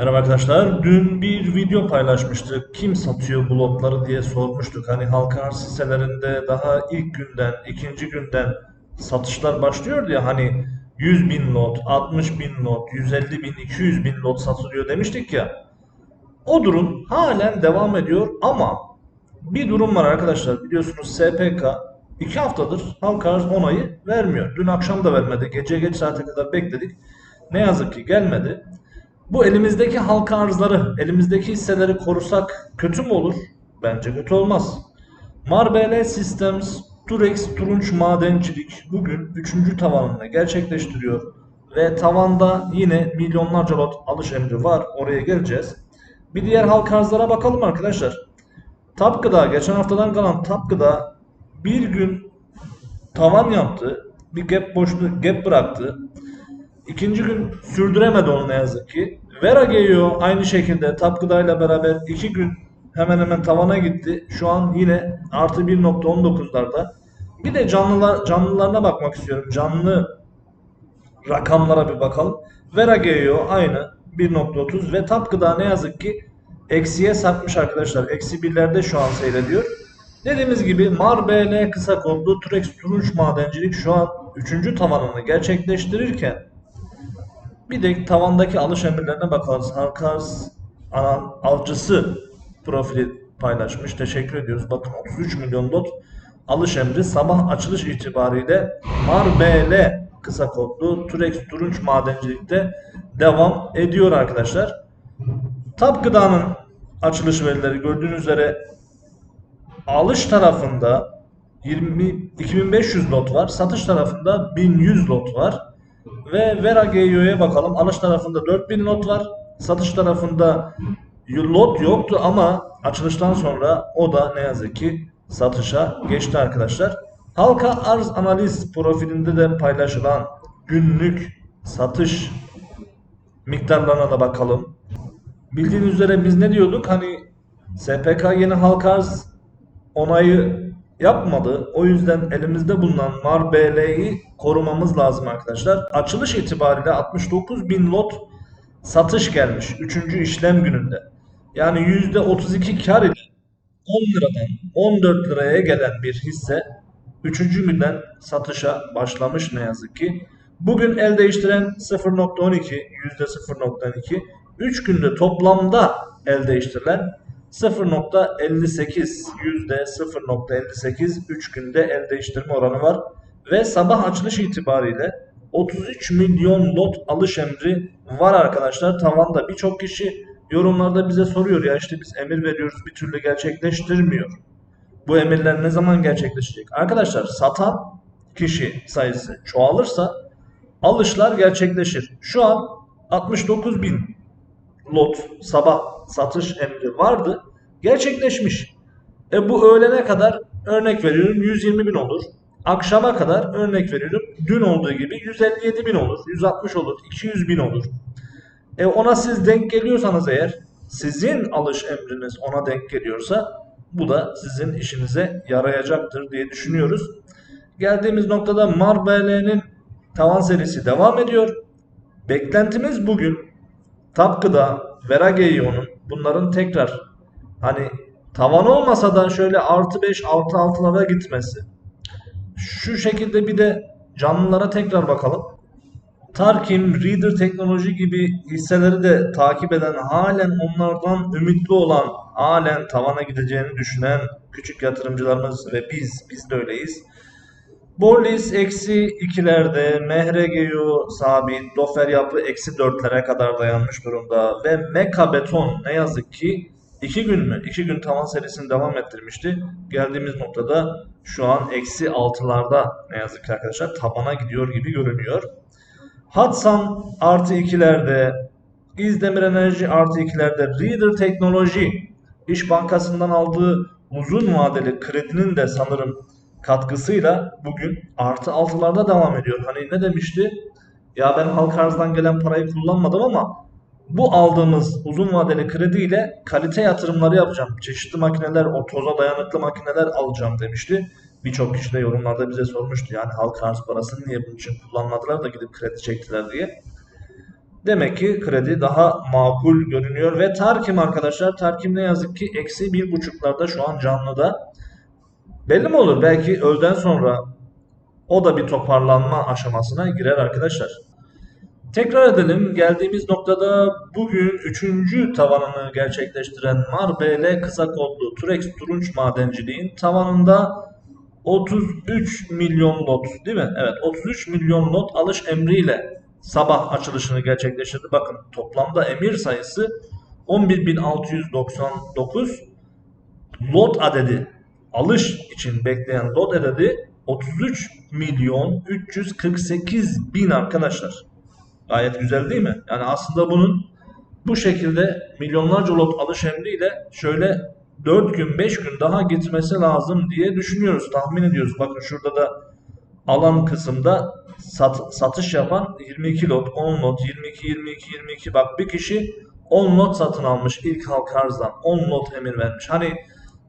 Merhaba arkadaşlar. Dün bir video paylaşmıştık. Kim satıyor bu lotları diye sormuştuk. Hani halka arz hisselerinde daha ilk günden, ikinci günden satışlar başlıyordu ya hani 100 bin lot, 60 bin lot, 150 bin, 200 bin lot satılıyor demiştik ya. O durum halen devam ediyor ama bir durum var arkadaşlar. Biliyorsunuz SPK 2 haftadır halka arz onayı vermiyor. Dün akşam da vermedi. Gece geç saate kadar bekledik. Ne yazık ki gelmedi. Bu elimizdeki halka arzları, elimizdeki hisseleri korusak kötü mü olur? Bence kötü olmaz. Marbele Systems, Turex Turunç Madencilik bugün 3. tavanını gerçekleştiriyor. Ve tavanda yine milyonlarca lot alış emri var. Oraya geleceğiz. Bir diğer halka arzlara bakalım arkadaşlar. Tapgıda, geçen haftadan kalan Tapgıda bir gün tavan yaptı. Bir gap boşluğu, gap bıraktı. İkinci gün sürdüremedi onu ne yazık ki. Vera Geo aynı şekilde Tapgıda'yla beraber iki gün hemen hemen tavana gitti. Şu an yine artı 1.19'larda. Bir de canlılar, canlılarına bakmak istiyorum. Canlı rakamlara bir bakalım. Vera Geo aynı 1.30 ve Tapgıda ne yazık ki eksiye satmış arkadaşlar. Eksi birlerde şu an seyrediyor. Dediğimiz gibi Marbl kısa kodlu Turex Turunç Madencilik şu an 3. tavanını gerçekleştirirken bir de tavandaki alış emirlerine bakalım. Halkars alan avcısı profili paylaşmış. Teşekkür ediyoruz. Bakın 33 milyon lot alış emri sabah açılış itibariyle Marbl kısa kodlu Turex Turunç Madencilik'te devam ediyor arkadaşlar. Tap Gıda'nın açılış verileri gördüğünüz üzere alış tarafında 20 2500 lot var. Satış tarafında 1100 lot var. Ve Vera GEO'ya bakalım. Alış tarafında 4000 lot var. Satış tarafında lot yoktu ama açılıştan sonra o da ne yazık ki satışa geçti arkadaşlar. Halka arz analiz profilinde de paylaşılan günlük satış miktarlarına da bakalım. Bildiğiniz üzere biz ne diyorduk? Hani SPK yeni halka arz onayı yapmadı. O yüzden elimizde bulunan MAR-BL'yi korumamız lazım arkadaşlar. Açılış itibariyle 69 bin lot satış gelmiş 3. işlem gününde. Yani %32 kar ile 10 liradan 14 liraya gelen bir hisse 3. günden satışa başlamış ne yazık ki. Bugün el değiştiren 0.12 %0.2 3 günde toplamda el değiştirilen 0.58 yüzde 0.58 3 günde el değiştirme oranı var ve sabah açılış itibariyle 33 milyon lot alış emri var arkadaşlar. Tavanda birçok kişi yorumlarda bize soruyor ya işte biz emir veriyoruz bir türlü gerçekleştirmiyor. Bu emirler ne zaman gerçekleşecek? Arkadaşlar satan kişi sayısı çoğalırsa alışlar gerçekleşir. Şu an 69 bin lot sabah satış emri vardı. Gerçekleşmiş. E bu öğlene kadar örnek veriyorum 120 bin olur. Akşama kadar örnek veriyorum dün olduğu gibi 157 bin olur, 160 olur, 200 bin olur. E ona siz denk geliyorsanız eğer sizin alış emriniz ona denk geliyorsa bu da sizin işinize yarayacaktır diye düşünüyoruz. Geldiğimiz noktada Marble'nin tavan serisi devam ediyor. Beklentimiz bugün Tapkı'da Verageio'nun bunların tekrar hani tavan olmasa da şöyle artı 5 artı 6'lara gitmesi. Şu şekilde bir de canlılara tekrar bakalım. Tarkim, Reader Teknoloji gibi hisseleri de takip eden, halen onlardan ümitli olan, halen tavana gideceğini düşünen küçük yatırımcılarımız ve biz, biz de öyleyiz. Borlis eksi 2'lerde, MHRGU sabit, Dofer yapı eksi 4'lere kadar dayanmış durumda ve Meka Beton ne yazık ki 2 gün mü? 2 gün tavan serisini devam ettirmişti. Geldiğimiz noktada şu an eksi 6'larda ne yazık ki arkadaşlar tabana gidiyor gibi görünüyor. Hatsan artı 2'lerde, İzdemir Enerji artı 2'lerde, Reader Teknoloji İş Bankası'ndan aldığı uzun vadeli kredinin de sanırım katkısıyla bugün artı altılarda devam ediyor. Hani ne demişti? Ya ben halk arzdan gelen parayı kullanmadım ama bu aldığımız uzun vadeli krediyle kalite yatırımları yapacağım. Çeşitli makineler, o toza dayanıklı makineler alacağım demişti. Birçok kişi de yorumlarda bize sormuştu. Yani halk arz parasını niye bunun için kullanmadılar da gidip kredi çektiler diye. Demek ki kredi daha makul görünüyor ve Tarkim arkadaşlar Tarkim ne yazık ki eksi bir buçuklarda şu an canlıda. Belli mi olur? Belki öğleden sonra o da bir toparlanma aşamasına girer arkadaşlar. Tekrar edelim. Geldiğimiz noktada bugün 3. tavanını gerçekleştiren Marbl kısa kodlu Turex Turunç Madenciliğin tavanında 33 milyon lot değil mi? Evet 33 milyon lot alış emriyle sabah açılışını gerçekleştirdi. Bakın toplamda emir sayısı 11.699 lot adedi alış için bekleyen lot adedi 33 milyon 348 bin arkadaşlar. Gayet güzel değil mi? Yani aslında bunun bu şekilde milyonlarca lot alış emriyle şöyle 4 gün 5 gün daha gitmesi lazım diye düşünüyoruz. Tahmin ediyoruz. Bakın şurada da alan kısımda sat, satış yapan 22 lot, 10 lot, 22, 22, 22. Bak bir kişi 10 lot satın almış ilk halk arzdan. 10 lot emir vermiş. Hani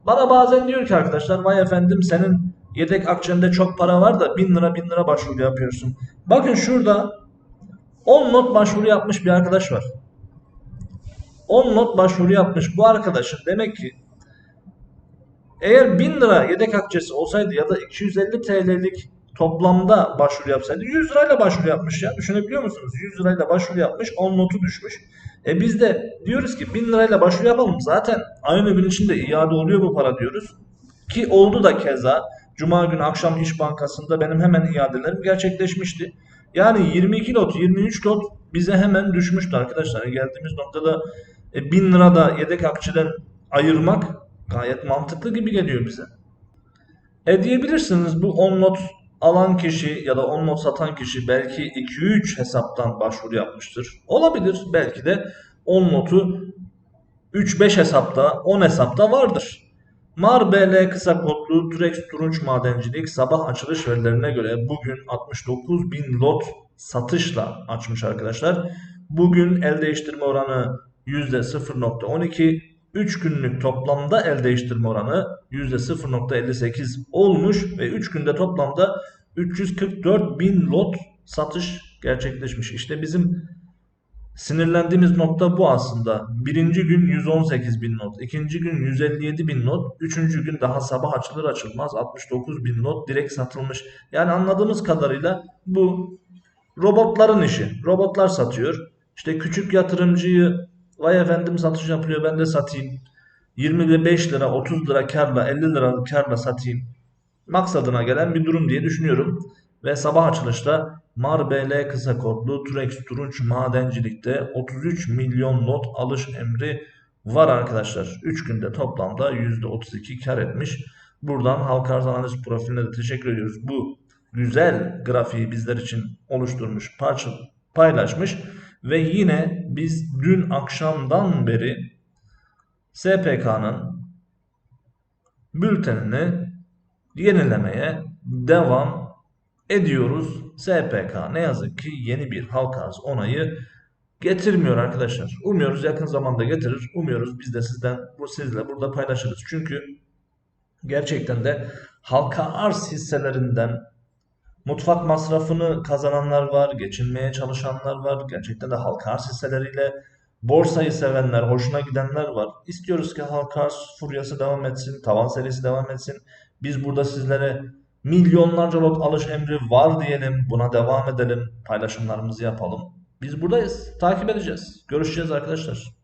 bana bazen diyor ki arkadaşlar vay efendim senin yedek akçende çok para var da 1000 lira 1000 lira başvuru yapıyorsun. Bakın şurada 10 not başvuru yapmış bir arkadaş var. 10 not başvuru yapmış bu arkadaşın demek ki eğer 1000 lira yedek akçesi olsaydı ya da 250 TL'lik toplamda başvuru yapsaydı 100 lirayla başvuru yapmış ya. Düşünebiliyor musunuz? 100 lirayla başvuru yapmış 10 notu düşmüş. E biz de diyoruz ki 1000 lirayla başvuru yapalım. Zaten aynı gün içinde iade oluyor bu para diyoruz. Ki oldu da keza. Cuma günü akşam İş Bankası'nda benim hemen iadelerim gerçekleşmişti. Yani 22 lot, 23 lot bize hemen düşmüştü arkadaşlar. Geldiğimiz noktada e, 1000 lira da yedek akçeden ayırmak gayet mantıklı gibi geliyor bize. E diyebilirsiniz bu 10 lot alan kişi ya da 10 lot satan kişi belki 2-3 hesaptan başvuru yapmıştır. Olabilir. Belki de 10 notu 3-5 hesapta, 10 hesapta vardır. Marbl kısa kodlu Durex Turunç Madencilik sabah açılış verilerine göre bugün 69 bin lot satışla açmış arkadaşlar. Bugün el değiştirme oranı %0.12, 3 günlük toplamda el değiştirme oranı %0.58 olmuş ve 3 günde toplamda 344 bin lot satış gerçekleşmiş. İşte bizim Sinirlendiğimiz nokta bu aslında. Birinci gün 118 bin not, ikinci gün 157 bin not, üçüncü gün daha sabah açılır açılmaz 69 bin not direkt satılmış. Yani anladığımız kadarıyla bu robotların işi. Robotlar satıyor. İşte küçük yatırımcıyı vay efendim satış yapıyor ben de satayım. 25 lira 30 lira karla 50 lira karla satayım. Maksadına gelen bir durum diye düşünüyorum. Ve sabah açılışta Marbl kısa kodlu Turex Turunç Madencilik'te 33 milyon lot alış emri var arkadaşlar. 3 günde toplamda %32 kar etmiş. Buradan halka arz analiz profiline de teşekkür ediyoruz. Bu güzel grafiği bizler için oluşturmuş, parça paylaşmış ve yine biz dün akşamdan beri SPK'nın bültenini yenilemeye devam ediyoruz. SPK ne yazık ki yeni bir halk arz onayı getirmiyor arkadaşlar. Umuyoruz yakın zamanda getirir. Umuyoruz biz de sizden bu sizle burada paylaşırız. Çünkü gerçekten de halka arz hisselerinden mutfak masrafını kazananlar var, geçinmeye çalışanlar var. Gerçekten de halka arz hisseleriyle borsayı sevenler, hoşuna gidenler var. İstiyoruz ki halka arz furyası devam etsin, tavan serisi devam etsin. Biz burada sizlere Milyonlarca lot alış emri var diyelim. Buna devam edelim. Paylaşımlarımızı yapalım. Biz buradayız. Takip edeceğiz. Görüşeceğiz arkadaşlar.